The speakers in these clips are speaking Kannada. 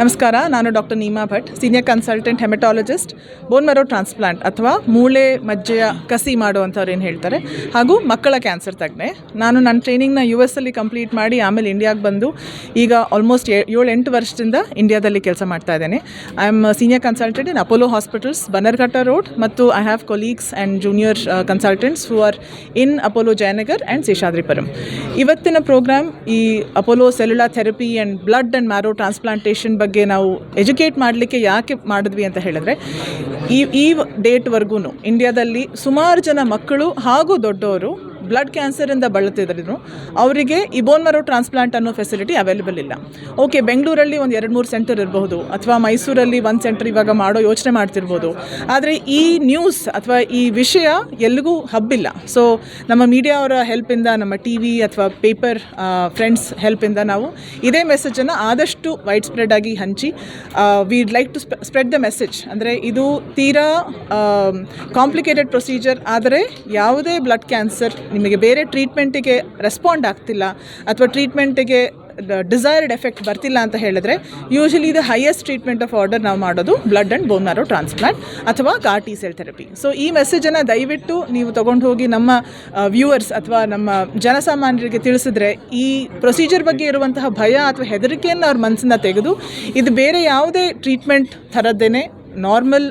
ನಮಸ್ಕಾರ, ನಾನು doctor Neema Bhat, senior consultant haematologist bone marrow transplant ಅಥವಾ ಮೂಳೆ ಮಜ್ಜೆಯ ಕಸಿ ಮಾಡುವಂಥವ್ರು ಏನು ಹೇಳ್ತಾರೆ, ಹಾಗೂ ಮಕ್ಕಳ ಕ್ಯಾನ್ಸರ್ ತಜ್ಞೆ. ನಾನು ನನ್ನ ಟ್ರೈನಿಂಗ್ನ ಯು ಎಸ್ ಅಲ್ಲಿ ಕಂಪ್ಲೀಟ್ ಮಾಡಿ ಆಮೇಲೆ ಇಂಡಿಯಾಗೆ ಬಂದು ಈಗ ಆಲ್ಮೋಸ್ಟ್ ಏಳು ಎಂಟು ವರ್ಷದಿಂದ ಇಂಡಿಯಾದಲ್ಲಿ ಕೆಲಸ ಮಾಡ್ತಾ ಇದ್ದೇನೆ. I am senior consultant in Apollo hospitals Bannerghatta road ಮತ್ತು I have colleagues and junior consultants who are in Apollo Jayanagar and Seshadripuram ಇವತ್ತಿನ ಪ್ರೋಗ್ರಾಮ್ ಈ Apollo cellular therapy and blood and marrow transplantation ಬಗ್ಗೆ ನಾವು ಎಜುಕೇಟ್ ಮಾಡಲಿಕ್ಕೆ ಯಾಕೆ ಮಾಡಿದ್ವಿ ಅಂತ ಹೇಳಿದ್ರೆ, ಈ ಈ ಡೇಟ್ವರೆಗೂ ಇಂಡಿಯಾದಲ್ಲಿ ಸುಮಾರು ಜನ ಮಕ್ಕಳು ಹಾಗೂ ದೊಡ್ಡವರು ಬ್ಲಡ್ ಕ್ಯಾನ್ಸರಿಂದ ಬಳಲ್ತಿದ್ರು ಅವರಿಗೆ ಇಬೋನ್ ಬೋನ್ ಮರೋ ಟ್ರಾನ್ಸ್ಪ್ಲಾಂಟ್ ಅನ್ನೋ ಫೆಸಿಲಿಟಿ ಅವೈಲೇಬಲ್ ಇಲ್ಲ. ಓಕೆ ಬೆಂಗಳೂರಲ್ಲಿ ಒಂದು ಎರಡು ಮೂರು ಸೆಂಟರ್ ಇರಬಹುದು, ಅಥವಾ ಮೈಸೂರಲ್ಲಿ ಒಂದು ಸೆಂಟರ್ ಇವಾಗ ಮಾಡೋ ಯೋಚನೆ ಮಾಡ್ತಿರ್ಬೋದು. ಆದರೆ ಈ ನ್ಯೂಸ್ ಅಥವಾ ಈ ವಿಷಯ ಎಲ್ಲಿಗೂ ಹಬ್ಬಿಲ್ಲ ಸೊ ನಮ್ಮ ಮೀಡಿಯಾ ಅವರ ಹೆಲ್ಪಿಂದ ನಮ್ಮ ಟಿ ವಿ ಅಥವಾ ಪೇಪರ್ ಫ್ರೆಂಡ್ಸ್ ಹೆಲ್ಪಿಂದ ನಾವು ಇದೇ ಮೆಸೇಜನ್ನು ಆದಷ್ಟು ವೈಡ್ ಸ್ಪ್ರೆಡ್ ಆಗಿ ಹಂಚಿ we'd like to spread the message ಅಂದರೆ ಇದು ತೀರಾ ಕಾಂಪ್ಲಿಕೇಟೆಡ್ ಪ್ರೊಸೀಜರ್ ಆದರೆ ಯಾವುದೇ ಬ್ಲಡ್ ಕ್ಯಾನ್ಸರ್ ನಿಮಗೆ ಬೇರೆ ಟ್ರೀಟ್ಮೆಂಟಿಗೆ ರೆಸ್ಪಾಂಡ್ ಆಗ್ತಿಲ್ಲ ಅಥವಾ ಟ್ರೀಟ್ಮೆಂಟಿಗೆ ಡಿಸೈರ್ಡ್ ಎಫೆಕ್ಟ್ ಬರ್ತಿಲ್ಲ ಅಂತ ಹೇಳಿದ್ರೆ ಯೂಶಲಿ ಇದು ಹೈಯೆಸ್ಟ್ ಟ್ರೀಟ್ಮೆಂಟ್ ಆಫ್ ಆರ್ಡರ್ ನಾವು ಮಾಡೋದು blood and bone marrow transplant ಅಥವಾ ಕಾರ್ ಸೆಲ್ ಥೆರಪಿ ಸೊ ಈ ಮೆಸೇಜನ್ನು ದಯವಿಟ್ಟು ನೀವು ತೊಗೊಂಡು ಹೋಗಿ ನಮ್ಮ ವ್ಯೂವರ್ಸ್ ಅಥವಾ ನಮ್ಮ ಜನಸಾಮಾನ್ಯರಿಗೆ ತಿಳಿಸಿದ್ರೆ, ಈ ಪ್ರೊಸೀಜರ್ ಬಗ್ಗೆ ಇರುವಂತಹ ಭಯ ಅಥವಾ ಹೆದರಿಕೆಯನ್ನು ಅವ್ರ ಮನಸ್ಸಿಂದ ತೆಗೆದು, ಇದು ಬೇರೆ ಯಾವುದೇ ಟ್ರೀಟ್ಮೆಂಟ್ ಥರದ್ದೇನೆ ನಾರ್ಮಲ್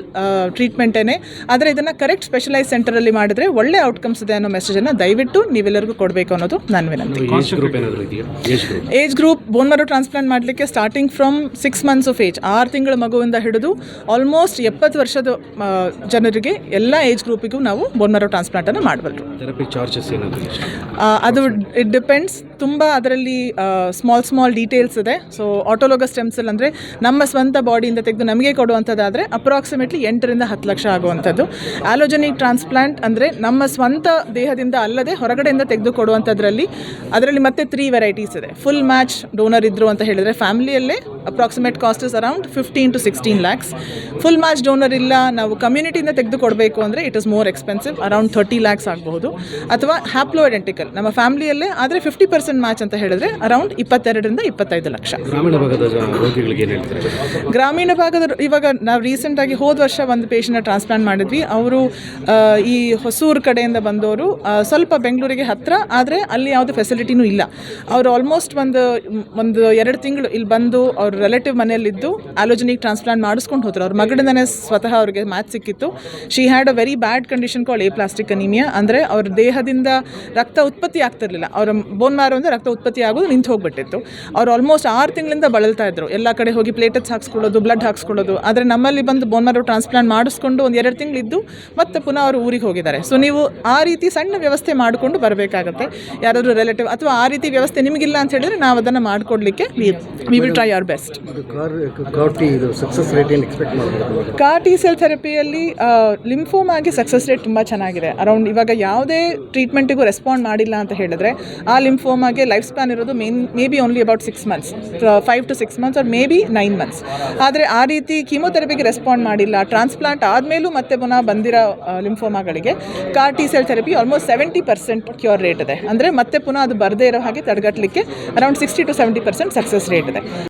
ಟ್ರೀಟ್ಮೆಂಟೇನೆ ಆದರೆ ಇದನ್ನು ಕರೆಕ್ಟ್ ಸ್ಪೆಷಲೈಸ್ ಸೆಂಟರಲ್ಲಿ ಮಾಡಿದ್ರೆ ಒಳ್ಳೆ ಔಟ್ಕಮ್ಸ್ ಇದೆ ಅನ್ನೋ ಮೆಸೇಜನ್ನು ದಯವಿಟ್ಟು ನೀವೆಲ್ಲರಿಗೂ ಕೊಡಬೇಕು ಅನ್ನೋದು ನನ್ನ ವಿನಂತಿ. ಏಜ್ ಗ್ರೂಪ್ ಏನಾದರೂ ಇದೆಯಾ? Age group age group bone marrow transplant ಮಾಡಲಿಕ್ಕೆ starting from six months of age ಆರು ತಿಂಗಳ ಮಗುವಿಂದ ಹಿಡಿದು ಆಲ್ಮೋಸ್ಟ್ ಎಪ್ಪತ್ತು ವರ್ಷದ ಜನರಿಗೆ ಎಲ್ಲ ಏಜ್ ಗ್ರೂಪಿಗೂ ನಾವು ಬೋನ್ ಮರೋ ಟ್ರಾನ್ಸ್ಪ್ಲಾಂಟನ್ನು ಮಾಡಬಲ್ಲರು ಥೆರಪಿ ಚಾರ್ಜಸ್ ಏನಾದರೂ ಆ, ಅದು ಇಟ್ ಡಿಪೆಂಡ್ಸ್ ತುಂಬ ಅದರಲ್ಲಿ ಸ್ಮಾಲ್ ಸ್ಮಾಲ್ ಡೀಟೇಲ್ಸ್ ಇದೆ. ಸೊ ಆಟೋಲೋಗಸ್ ಸ್ಟೆಮ್ ಸೆಲ್ ಅಂದರೆ ನಮ್ಮ ಸ್ವಂತ ಬಾಡಿಯಿಂದ ತೆಗೆದು ನಮಗೆ ಕೊಡುವಂಥದ್ದಾದರೆ ಅಪ್ರಾಕ್ಸಿಮೇಟ್ಲಿ ಎಂಟರಿಂದ ಹತ್ತು ಲಕ್ಷ ಆಗುವಂಥದ್ದು. ಆಲೋಜೆನಿಕ್ ಟ್ರಾನ್ಸ್ಪ್ಲಾಂಟ್ ಅಂದರೆ ನಮ್ಮ ಸ್ವಂತ ದೇಹದಿಂದ ಅಲ್ಲದೆ ಹೊರಗಡೆಯಿಂದ ತೆಗೆದು ಕೊಡುವಂಥದ್ರಲ್ಲಿ ಅದರಲ್ಲಿ ಮತ್ತೆ ತ್ರೀ ವೆರೈಟೀಸ್ ಇದೆ. ಫುಲ್ ಮ್ಯಾಚ್ ಡೋನರ್ ಇದ್ದರು ಅಂತ ಹೇಳಿದರೆ ಫ್ಯಾಮಿಲಿಯಲ್ಲೇ approximate cost is around fifteen to sixteen lakhs. Full match donor ಇಲ್ಲ ನಾವು ಕಮ್ಯುನಿಟಿಯಿಂದ ತೆಗೆದು ಕೊಡಬೇಕು ಅಂದರೆ it is more expensive around thirty lakhs ಆಗಬಹುದು. ಅಥವಾ ಹ್ಯಾಪ್ಲೋ ಐಡೆಂಟಿಕಲ್ ನಮ್ಮ ಫ್ಯಾಮಿಲಿಯಲ್ಲೇ ಆದರೆ ಫಿಫ್ಟಿ ಪರ್ಸೆಂಟ್ ಮ್ಯಾಚ್ ಅಂತ ಹೇಳಿದ್ರೆ ಅರೌಂಡ್ ಇಪ್ಪತ್ತೆರಡರಿಂದ ಇಪ್ಪತ್ತೈದು ಲಕ್ಷ. ಭಾಗದ ಗ್ರಾಮೀಣ ಭಾಗದ ಇವಾಗ ನಾವು ರೀಸೆಂಟಾಗಿ ಹೋದ ವರ್ಷ ಒಂದು ಪೇಷಂಟ್ನ ಟ್ರಾನ್ಸ್ಪ್ಲಾಂಟ್ ಮಾಡಿದ್ವಿ. ಅವರು ಈ ಹೊಸೂರು ಕಡೆಯಿಂದ ಬಂದವರು ಸ್ವಲ್ಪ ಬೆಂಗಳೂರಿಗೆ ಹತ್ತಿರ ಆದರೆ ಅಲ್ಲಿ ಯಾವುದೇ ಫೆಸಿಲಿಟಿನೂ ಇಲ್ಲ. ಅವರು ಆಲ್ಮೋಸ್ಟ್ ಒಂದು ಒಂದು ಎರಡು ತಿಂಗಳು ಇಲ್ಲಿ ಬಂದು ಅವ್ರ ರಿಲೇಟಿವ್ ಮನೆಯಲ್ಲಿದ್ದು ಆಲೋಜನಿಕ್ ಟ್ರಾನ್ಸ್ಪ್ಲಾಂಟ್ ಮಾಡಿಸ್ಕೊಂಡು ಹೋದ್ರು. ಅವ್ರ ಮಗಳಿಂದನೇ ಸ್ವತಃ ಅವ್ರಿಗೆ ಮ್ಯಾಚ್ ಸಿಕ್ಕಿತ್ತು. She had a very bad condition call aplastic anaemia ಅಂದರೆ ಅವ್ರ ದೇಹದಿಂದ ರಕ್ತ ಉತ್ಪತ್ತಿ ಆಗ್ತಿರಲಿಲ್ಲ. ಅವರ ಬೋನ್ ಮಾರು ಅಂದರೆ ರಕ್ತ ಉತ್ಪತ್ತಿ ಆಗೋದು ನಿಂತು ಹೋಗ್ಬಿಟ್ಟಿತ್ತು. ಅವ್ರು ಆಲ್ಮೋಸ್ಟ್ ಆರು ತಿಂಗಳಿಂದ ಬಳಲ್ತಾ ಇದ್ರು. ಎಲ್ಲ ಕಡೆ ಹೋಗಿ ಪ್ಲೇಟೆಟ್ಸ್ ಹಾಕ್ಸ್ಕೊಳ್ಳೋದು ಬ್ಲಡ್ ಹಾಕ್ಸ್ಕೊಳ್ಳೋದು. ಆದರೆ ನಮ್ಮಲ್ಲಿ ಬಂದು ಬೋನ್ ಮಾರು ಟ್ರಾನ್ಸ್ಪ್ಲಾಂಟ್ ಮಾಡಿಸ್ಕೊಂಡು ಒಂದು ಎರಡು ತಿಂಗಳಿದ್ದು ಮತ್ತೆ ಪುನಃ ಅವರು ಊರಿಗೆ ಹೋಗಿದ್ದಾರೆ. ಸೊ ನೀವು ಆ ರೀತಿ ಸಣ್ಣ ವ್ಯವಸ್ಥೆ ಮಾಡಿಕೊಂಡು ಬರಬೇಕಾಗತ್ತೆ. ಯಾರಾದರೂ ರಿಲೇಟಿವ್ ಅಥವಾ ಆ ರೀತಿ ವ್ಯವಸ್ಥೆ ನಿಮಗಿಲ್ಲ ಅಂತ ಹೇಳಿದ್ರೆ ನಾವು ಅದನ್ನು ಮಾಡಿಕೊಡ್ಲಿಕ್ಕೆ we will try our best ಕಾಟಿ ಇದು ಸಕ್ಸಸ್ ರೇಟ್ ಏನು ಎಕ್ಸ್ಪೆಕ್ಟ್ ಮಾಡ್ಬೋದು ಕಾರ್ ಟಿ ಸೆಲ್ ಥೆರಪಿಯಲ್ಲಿ ಲಿಂಫೋಮಾಗೆ ಸಕ್ಸಸ್ ರೇಟ್ ತುಂಬ ಚೆನ್ನಾಗಿದೆ. ಅರೌಂಡ್ ಇವಾಗ ಯಾವುದೇ ಟ್ರೀಟ್ಮೆಂಟಿಗೂ ರೆಸ್ಪಾಂಡ್ ಮಾಡಿಲ್ಲ ಅಂತ ಹೇಳಿದ್ರೆ ಆ ಲಿಂಫೋಮಾಗೆ ಲೈಫ್ ಸ್ಪ್ಯಾನ್ ಇರೋದು main maybe only about six months five to six months or maybe nine months ಆದರೆ ಆ ರೀತಿ ಕೀಮೋಥೆರಪಿಗೆ ರೆಸ್ಪಾಂಡ್ ಮಾಡಿಲ್ಲ ಟ್ರಾನ್ಸ್ಪ್ಲಾಂಟ್ ಆದಮೇಲೂ ಮತ್ತೆ ಪುನಃ ಬಂದಿರೋ ಲಿಂಫೋಮಾಗಳಿಗೆ CAR T cell therapy almost seventy percent cure rate ಇದೆ. ಅಂದರೆ ಮತ್ತೆ ಪುನಃ ಅದು ಬರದೇ ಇರೋ ಹಾಗೆ ತಡೆಗಟ್ಟಲಿಕ್ಕೆ around sixty to seventy percent success rate ಇದೆ.